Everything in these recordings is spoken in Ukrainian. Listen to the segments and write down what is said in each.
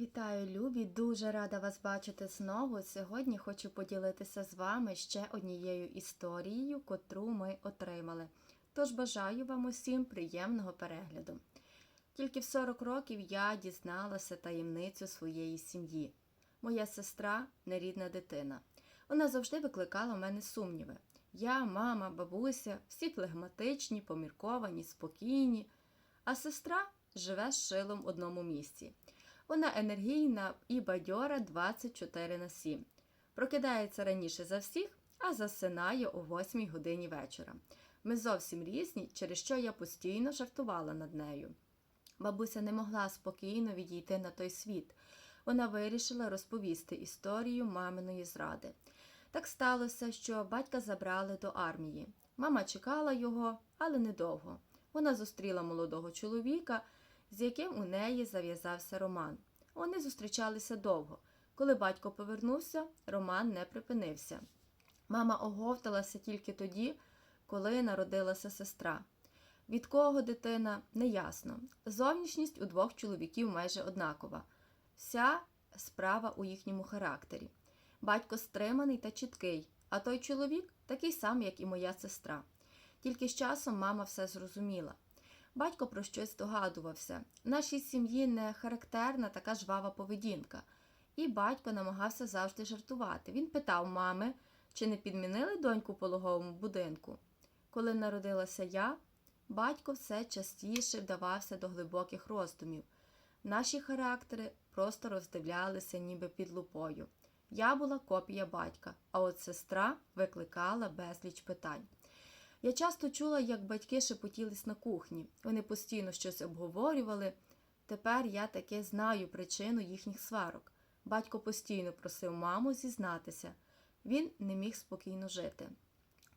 Вітаю, любі! Дуже рада вас бачити знову. Сьогодні хочу поділитися з вами ще однією історією, котру ми отримали. Тож бажаю вам усім приємного перегляду. Тільки в 40 років я дізналася таємницю своєї сім'ї. Моя сестра нерідна дитина. Вона завжди викликала в мене сумніви. Я, мама, бабуся, всі флегматичні, помірковані, спокійні, а сестра живе з шилом в одному місці. Вона енергійна і бадьора 24 на 7. Прокидається раніше за всіх, а засинає о 8 годині вечора. Ми зовсім різні, через що я постійно жартувала над нею. Бабуся не могла спокійно відійти на той світ. Вона вирішила розповісти історію маминої зради. Так сталося, що батька забрали до армії. Мама чекала його, але недовго. Вона зустріла молодого чоловіка, з яким у неї зав'язався роман. Вони зустрічалися довго. Коли батько повернувся, роман не припинився. Мама оговталася тільки тоді, коли народилася сестра. Від кого дитина неясно. Зовнішність у двох чоловіків майже однакова. Вся справа у їхньому характері. Батько стриманий та чіткий, а той чоловік такий самий, як і моя сестра. Тільки з часом мама все зрозуміла. Батько про щось здогадувався. Нашій сім'ї не характерна така жвава поведінка. І батько намагався завжди жартувати. Він питав мами, чи не підмінили доньку в пологовому будинку. Коли народилася я, батько все частіше вдавався до глибоких роздумів. Наші характери просто роздивлялися ніби під лупою. Я була копія батька, а от сестра викликала безліч питань. Я часто чула, як батьки шепотілись на кухні. Вони постійно щось обговорювали. Тепер я таки знаю причину їхніх сварок. Батько постійно просив маму зізнатися. Він не міг спокійно жити.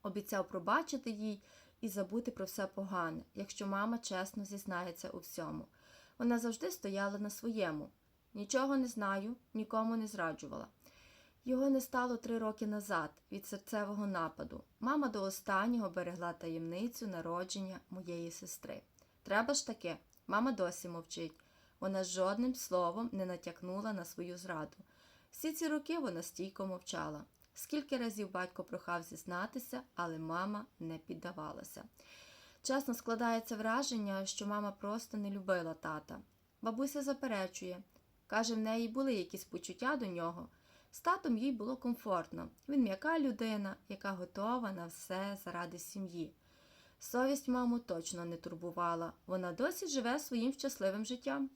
Обіцяв пробачити їй і забути про все погане, якщо мама чесно зізнається у всьому. Вона завжди стояла на своєму. Нічого не знаю, нікому не зраджувала. Його не стало три роки назад від серцевого нападу. Мама до останнього берегла таємницю народження моєї сестри. Треба ж таки, мама досі мовчить. Вона жодним словом не натякнула на свою зраду. Всі ці роки вона стійко мовчала. Скільки разів батько прохав зізнатися, але мама не піддавалася. Чесно складається враження, що мама просто не любила тата. Бабуся заперечує. Каже, в неї були якісь почуття до нього. З татом їй було комфортно. Він м'яка людина, яка готова на все заради сім'ї. Совість маму точно не турбувала. Вона досі живе своїм щасливим життям.